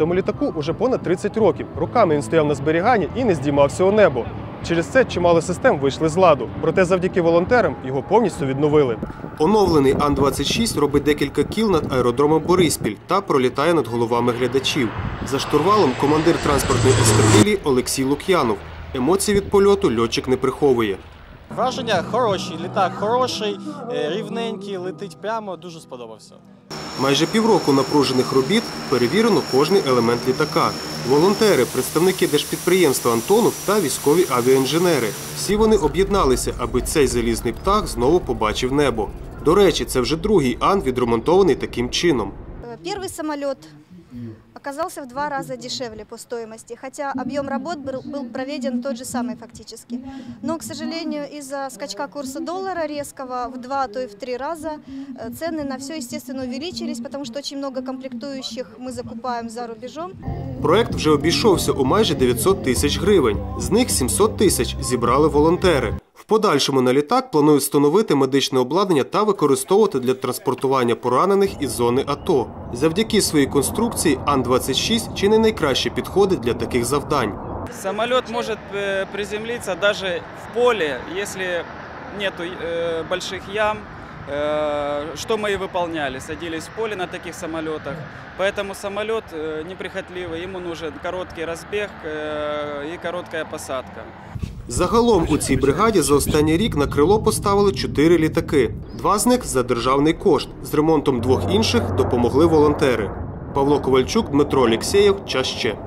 Цьому літаку уже понад 30 років. Руками він стояв на зберіганні і не здіймався у небо. Через це чимало систем вийшли з ладу. Проте завдяки волонтерам його повністю відновили. Оновлений Ан-26 робить декілька кіл над аеродромом Бориспіль та пролітає над головами глядачів. За штурвалом командир транспортної ескадрилі Олексій Лук'янов. Емоцій від польоту льотчик не приховує. Враження хороші, літак хороший, е, рівненький, летить прямо, дуже сподобався. Майже півроку напружених робіт перевірено кожний елемент літака. Волонтери, представники держпідприємства Антонов та військові авіаінженери. Всі вони об'єдналися, аби цей залізний птах знову побачив небо. До речі, це вже другий ан відремонтований таким чином. Перший Первый самолет оказался в два раза дешевле по стоимости, хотя объем работ был, был проведен тот же самый фактически. Но, к сожалению, из-за скачка курса доллара резкого в два, а то и в три раза э, цены на все, естественно, увеличились, потому что очень много комплектующих мы закупаем за рубежом. Проект вже обійшовся у майже 900 тисяч гривень. З них 700 тисяч зібрали волонтери. Подальшому на літак планують встановити медичне обладнання та використовувати для транспортування поранених із зони АТО. Завдяки своїй конструкції Ан-26 чи не найкраще підходить для таких завдань. Самоліт може приземлитися навіть в полі, якщо немає больших ям, что мы и выполняли. Садились в поле на таких самолетах. Поэтому самолет э, неприхотливый, ему нужен короткий разбег э, и короткая посадка. Загалом у цій бригаді за останній рік на крило поставили чотири літаки. Два з них за державний кошт. З ремонтом двох інших допомогли волонтери. Павло Ковальчук, Дмитро Олексєєв. Час ще.